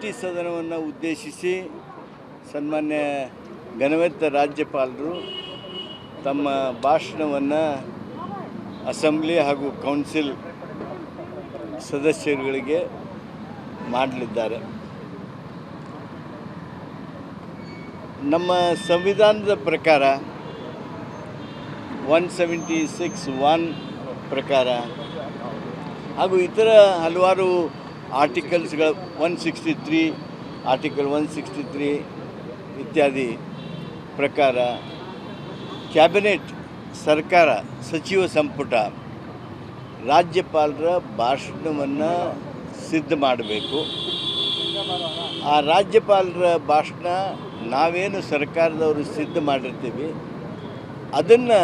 ಜಂಟಿ ಸದನವನ್ನು ಉದ್ದೇಶಿಸಿ ಸನ್ಮಾನ್ಯ ಘನವಂತ ರಾಜ್ಯಪಾಲರು ತಮ್ಮ ಭಾಷಣವನ್ನು ಅಸೆಂಬ್ಲಿ ಹಾಗೂ ಕೌನ್ಸಿಲ್ ಸದಸ್ಯರುಗಳಿಗೆ ಮಾಡಲಿದ್ದಾರೆ. ನಮ್ಮ ಸಂವಿಧಾನದ ಪ್ರಕಾರ ಒನ್ ಸೆವೆಂಟಿ ಸಿಕ್ಸ್ ಒನ್ ಪ್ರಕಾರ ಹಾಗೂ ಇತರ ಹಲವಾರು ಆರ್ಟಿಕಲ್ಸ್ಗಳ one sixty three, article one sixty three ಇತ್ಯಾದಿ ಪ್ರಕಾರ ಕ್ಯಾಬಿನೆಟ್ ಸರ್ಕಾರ ಸಚಿವ ಸಂಪುಟ ರಾಜ್ಯಪಾಲರ ಭಾಷಣವನ್ನು ಸಿದ್ಧ ಮಾಡಬೇಕು. ಆ ರಾಜ್ಯಪಾಲರ ಭಾಷಣ ನಾವೇನು ಸರ್ಕಾರದವರು ಸಿದ್ಧ ಮಾಡಿರ್ತೀವಿ, ಅದನ್ನು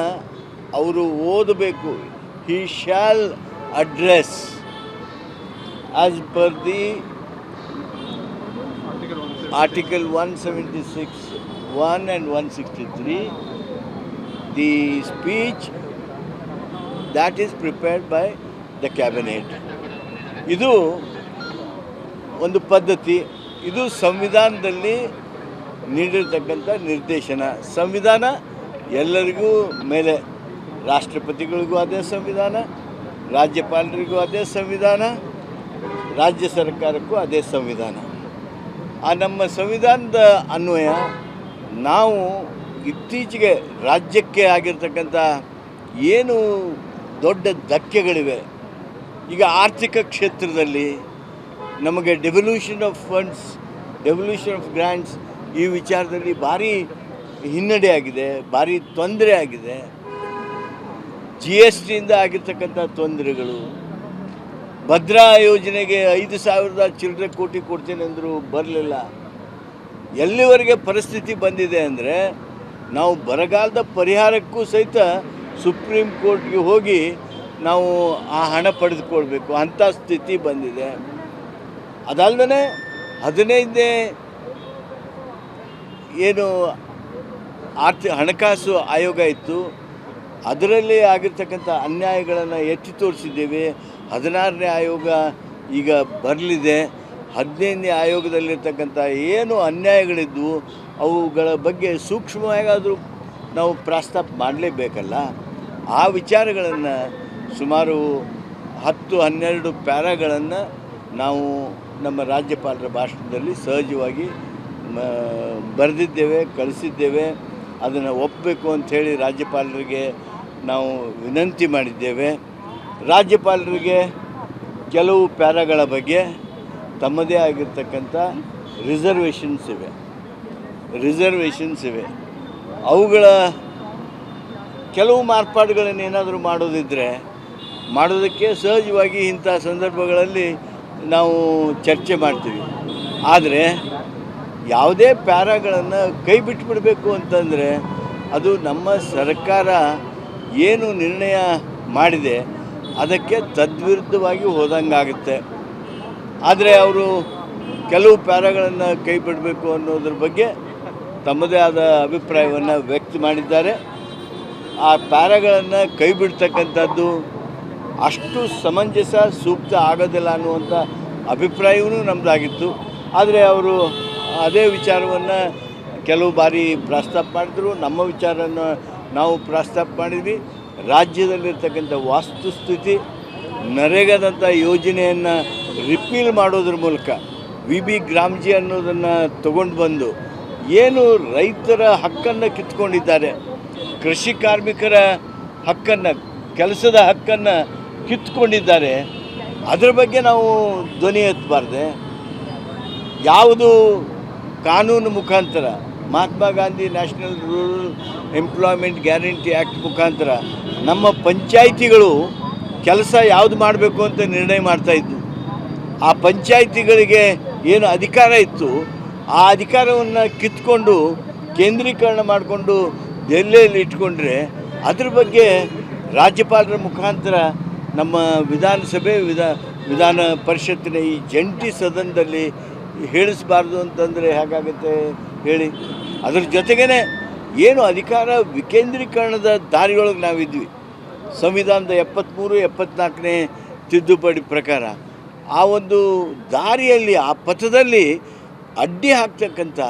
ಅವರು ಓದಬೇಕು. He shall address as per the article one seventy six one and one sixty is prepared by the cabinet ಇದು ಒಂದು ಪದ್ಧತಿ. ಇದು ಸಂವಿಧಾನದಲ್ಲಿ ನೀಡಿರ್ತಕ್ಕಂಥ ನಿರ್ದೇಶನ. ಸಂವಿಧಾನ ಎಲ್ಲರಿಗೂ ಮೇಲೆ, ರಾಷ್ಟ್ರಪತಿಗಳಿಗೂ ಅದೇ ಸಂವಿಧಾನ, ರಾಜ್ಯಪಾಲರಿಗೂ ಅದೇ ಸಂವಿಧಾನ. ರಾಜ್ಯ ಸರ್ಕಾರಕ್ಕೂ ಅದೇ ಸಂವಿಧಾನ. ಆ ನಮ್ಮ ಸಂವಿಧಾನದ ಅನ್ವಯ ನಾವು ಇತ್ತೀಚೆಗೆ ರಾಜ್ಯಕ್ಕೆ ಆಗಿರ್ತಕ್ಕಂಥ ಏನು ದೊಡ್ಡ ಧಕ್ಕೆಗಳಿವೆ. ಈಗ ಆರ್ಥಿಕ ಕ್ಷೇತ್ರದಲ್ಲಿ ನಮಗೆ devolution of funds devolution of grants ಈ ವಿಚಾರದಲ್ಲಿ ಭಾರಿ ಹಿನ್ನಡೆ ಆಗಿದೆ, ಭಾರಿ ತೊಂದರೆ ಆಗಿದೆ. ಜಿ ಎಸ್ ಟಿಯಿಂದ ಆಗಿರ್ತಕ್ಕಂಥ ತೊಂದರೆಗಳು ಭದ್ರಾ ಯೋಜನೆಗೆ ಐದು ಸಾವಿರದ ಚಿಲ್ಲರೆ ಕೋಟಿ ಕೊಡ್ತೀನಿ ಅಂದರು ಬರಲಿಲ್ಲ. ಎಲ್ಲಿವರೆಗೆ ಪರಿಸ್ಥಿತಿ ಬಂದಿದೆ ಅಂದರೆ ನಾವು ಬರಗಾಲದ ಪರಿಹಾರಕ್ಕೂ ಸಹಿತ ಸುಪ್ರೀಂ ಕೋರ್ಟ್ಗೆ ಹೋಗಿ ನಾವು ಆ ಹಣ ಪಡೆದುಕೊಳ್ಬೇಕು. ಅಂಥ ಸ್ಥಿತಿ ಬಂದಿದೆ. ಅದಲ್ಲದೆ ಹದಿನೈದನೇ ಏನು ಆರ್ಥಿಕ ಹಣಕಾಸು ಆಯೋಗ ಇತ್ತು. ಅದರಲ್ಲಿ ಆಗಿರ್ತಕ್ಕಂಥ ಅನ್ಯಾಯಗಳನ್ನು ಎತ್ತಿ ತೋರಿಸಿದ್ದೇವೆ. ಹದಿನಾರನೇ ಆಯೋಗ ಈಗ ಬರಲಿದೆ. ಹದಿನೈದನೇ ಆಯೋಗದಲ್ಲಿರ್ತಕ್ಕಂಥ ಏನು ಅನ್ಯಾಯಗಳಿದ್ವು ಅವುಗಳ ಬಗ್ಗೆ ಸೂಕ್ಷ್ಮವಾಗಾದರೂ ನಾವು ಪ್ರಸ್ತಾಪ ಮಾಡಲೇಬೇಕಲ್ಲ? ಆ ವಿಚಾರಗಳನ್ನು ಸುಮಾರು ಹತ್ತು ಹನ್ನೆರಡು ಪ್ಯಾರಾಗಳನ್ನು ನಾವು ನಮ್ಮ ರಾಜ್ಯಪಾಲರ ಭಾಷಣದಲ್ಲಿ ಸಹಜವಾಗಿ ಬರೆದಿದ್ದೇವೆ, ಕಳಿಸಿದ್ದೇವೆ. ಅದನ್ನು ಒಪ್ಪಬೇಕು ಅಂಥೇಳಿ ರಾಜ್ಯಪಾಲರಿಗೆ ನಾವು ವಿನಂತಿ ಮಾಡಿದ್ದೇವೆ. ರಾಜ್ಯಪಾಲರಿಗೆ ಕೆಲವು ಪ್ಯಾರಾಗಳ ಬಗ್ಗೆ ತಮ್ಮದೇ ಆಗಿರ್ತಕ್ಕಂಥ ರಿಸರ್ವೇಷನ್ಸ್ ಇವೆ. ರಿಸರ್ವೇಷನ್ಸ್ ಇವೆ. ಅವುಗಳ ಕೆಲವು ಮಾರ್ಪಾಡುಗಳನ್ನು ಏನಾದರೂ ಮಾಡೋದಿದ್ದರೆ ಮಾಡೋದಕ್ಕೆ ಸಹಜವಾಗಿ ಇಂಥ ಸಂದರ್ಭಗಳಲ್ಲಿ ನಾವು ಚರ್ಚೆ ಮಾಡ್ತೀವಿ. ಆದರೆ ಯಾವುದೇ ಪ್ಯಾರಾಗಳನ್ನು ಕೈ ಬಿಟ್ಬಿಡಬೇಕು ಅಂತಂದರೆ ಅದು ನಮ್ಮ ಸರ್ಕಾರ ಏನು ನಿರ್ಣಯ ಮಾಡಿದೆ ಅದಕ್ಕೆ ತದ್ವಿರುದ್ಧವಾಗಿ ಹೋದಂಗಾಗುತ್ತೆ. ಆದರೆ ಅವರು ಕೆಲವು ಪ್ಯಾರಾಗಳನ್ನು ಕೈ ಬಿಡಬೇಕು ಅನ್ನೋದ್ರ ಬಗ್ಗೆ ತಮ್ಮದೇ ಆದ ಅಭಿಪ್ರಾಯವನ್ನು ವ್ಯಕ್ತ ಮಾಡಿದ್ದಾರೆ. ಆ ಪ್ಯಾರಾಗಳನ್ನು ಕೈ ಬಿಡ್ತಕ್ಕಂಥದ್ದು ಅಷ್ಟು ಸಮಂಜಸ ಸೂಕ್ತ ಆಗೋದಿಲ್ಲ ಅನ್ನುವಂಥ ಅಭಿಪ್ರಾಯವೂ ನಮ್ಮದಾಗಿತ್ತು ಆದರೆ ಅವರು ಅದೇ ವಿಚಾರವನ್ನು ಕೆಲವು ಬಾರಿ ಪ್ರಸ್ತಾಪ ಮಾಡಿದ್ರು. ನಮ್ಮ ವಿಚಾರನ ನಾವು ಪ್ರಸ್ತಾಪ ಮಾಡಿದ್ವಿ. ರಾಜ್ಯದಲ್ಲಿರ್ತಕ್ಕಂಥ ವಾಸ್ತುಸ್ಥಿತಿ, ನರೇಗಾದಂಥ ಯೋಜನೆಯನ್ನು ರಿಪೀಲ್ ಮಾಡೋದ್ರ ಮೂಲಕ ವಿ ಬಿ ಗ್ರಾಮ್ಜಿ ಅನ್ನೋದನ್ನು ತಗೊಂಡು ಬಂದು ಏನು ರೈತರ ಹಕ್ಕನ್ನು ಕಿತ್ಕೊಂಡಿದ್ದಾರೆ. ಕೃಷಿ ಕಾರ್ಮಿಕರ ಹಕ್ಕನ್ನು, ಕೆಲಸದ ಹಕ್ಕನ್ನು ಕಿತ್ಕೊಂಡಿದ್ದಾರೆ. ಅದರ ಬಗ್ಗೆ ನಾವು ಧ್ವನಿ ಎತ್ತಬಾರ್ದೆ. ಯಾವುದು ಕಾನೂನು ಮುಖಾಂತರ Mahatma Gandhi national rural employment guarantee act ಮುಖಾಂತರ ನಮ್ಮ ಪಂಚಾಯಿತಿಗಳು ಕೆಲಸ ಯಾವುದು ಮಾಡಬೇಕು ಅಂತ ನಿರ್ಣಯ ಮಾಡ್ತಾಯಿದ್ದು ಆ ಪಂಚಾಯಿತಿಗಳಿಗೆ ಏನು ಅಧಿಕಾರ ಇತ್ತು, ಆ ಅಧಿಕಾರವನ್ನು ಕಿತ್ಕೊಂಡು ಕೇಂದ್ರೀಕರಣ ಮಾಡಿಕೊಂಡು ದೆಹಲಿಯಲ್ಲಿ ಇಟ್ಕೊಂಡ್ರೆ ಅದ್ರ ಬಗ್ಗೆ ರಾಜ್ಯಪಾಲರ ಮುಖಾಂತರ ನಮ್ಮ ವಿಧಾನಸಭೆ ವಿಧಾ, ವಿಧಾನ ಪರಿಷತ್ತಿನ ಈ ಜಂಟಿ ಸದನದಲ್ಲಿ ಹೇಳಿಸ್ಬಾರ್ದು ಅಂತಂದರೆ ಹೇಗಾಗುತ್ತೆ? ಹೇಳಿ. ಅದ್ರ ಜೊತೆಗೇ ಏನು ಅಧಿಕಾರ ವಿಕೇಂದ್ರೀಕರಣದ ದಾರಿಯೊಳಗೆ ನಾವಿದ್ವಿ. ಸಂವಿಧಾನದ ಎಪ್ಪತ್ತ್ಮೂರು ಎಪ್ಪತ್ನಾಲ್ಕನೇ ತಿದ್ದುಪಡಿ ಪ್ರಕಾರ ಆ ಒಂದು ದಾರಿಯಲ್ಲಿ, ಆ ಪಥದಲ್ಲಿ ಅಡ್ಡಿ ಹಾಕ್ತಕ್ಕಂಥ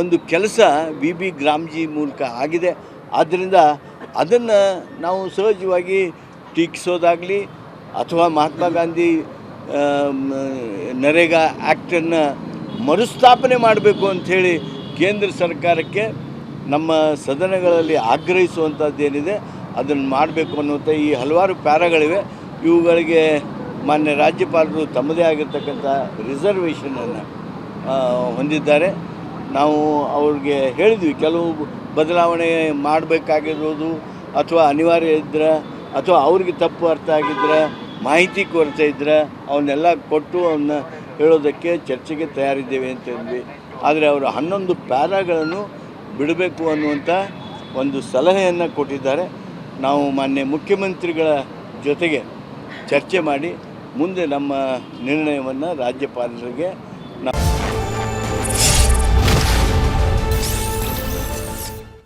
ಒಂದು ಕೆಲಸ ವಿ ಬಿ ಗ್ರಾಮ್ಜಿ ಮೂಲಕ ಆಗಿದೆ. ಆದ್ದರಿಂದ ಅದನ್ನು ನಾವು ಸಹಜವಾಗಿ ಟೀಕಿಸೋದಾಗಲಿ ಅಥವಾ ಮಹಾತ್ಮ ಗಾಂಧಿ ನರೇಗಾ ಆ್ಯಕ್ಟನ್ನು ಮರುಸ್ಥಾಪನೆ ಮಾಡಬೇಕು ಅಂಥೇಳಿ ಕೇಂದ್ರ ಸರ್ಕಾರಕ್ಕೆ ನಮ್ಮ ಸದನಗಳಲ್ಲಿ ಆಗ್ರಹಿಸುವಂಥದ್ದೇನಿದೆ ಅದನ್ನು ಮಾಡಬೇಕು ಅನ್ನುವಂಥ ಈ ಹಲವಾರು ಪ್ಯಾರಾಗಳಿವೆ. ಇವುಗಳಿಗೆ ಮಾನ್ಯ ರಾಜ್ಯಪಾಲರು ತಮ್ಮದೇ ಆಗಿರ್ತಕ್ಕಂಥ ರಿಸರ್ವೇಷನನ್ನು ಹೊಂದಿದ್ದಾರೆ. ನಾವು ಅವ್ರಿಗೆ ಹೇಳಿದ್ವಿ, ಕೆಲವು ಬದಲಾವಣೆ ಮಾಡಬೇಕಾಗಿರೋದು ಅಥವಾ ಅನಿವಾರ್ಯ ಇದ್ದರೆ ಅಥವಾ ಅವ್ರಿಗೆ ತಪ್ಪು ಅರ್ಥ ಆಗಿದ್ರೆ, ಮಾಹಿತಿ ಕೊರತೆ ಇದ್ದರೆ ಅವನ್ನೆಲ್ಲ ಕೊಟ್ಟು ಅವನ್ನ ಹೇಳೋದಕ್ಕೆ ಚರ್ಚೆಗೆ ತಯಾರಿದ್ದೇವೆ ಅಂತ ಹೇಳಿದ್ವಿ ಆದರೆ ಅವರು ಹನ್ನೊಂದು ಪ್ಯಾರಾಗಳನ್ನು ಬಿಡಬೇಕು ಅನ್ನುವಂಥ ಒಂದು ಸಲಹೆಯನ್ನು ಕೊಟ್ಟಿದ್ದಾರೆ. ನಾವು ಮಾನ್ಯ ಮುಖ್ಯಮಂತ್ರಿಗಳ ಜೊತೆಗೆ ಚರ್ಚೆ ಮಾಡಿ ಮುಂದೆ ನಮ್ಮ ನಿರ್ಣಯವನ್ನು ರಾಜ್ಯಪಾಲರಿಗೆ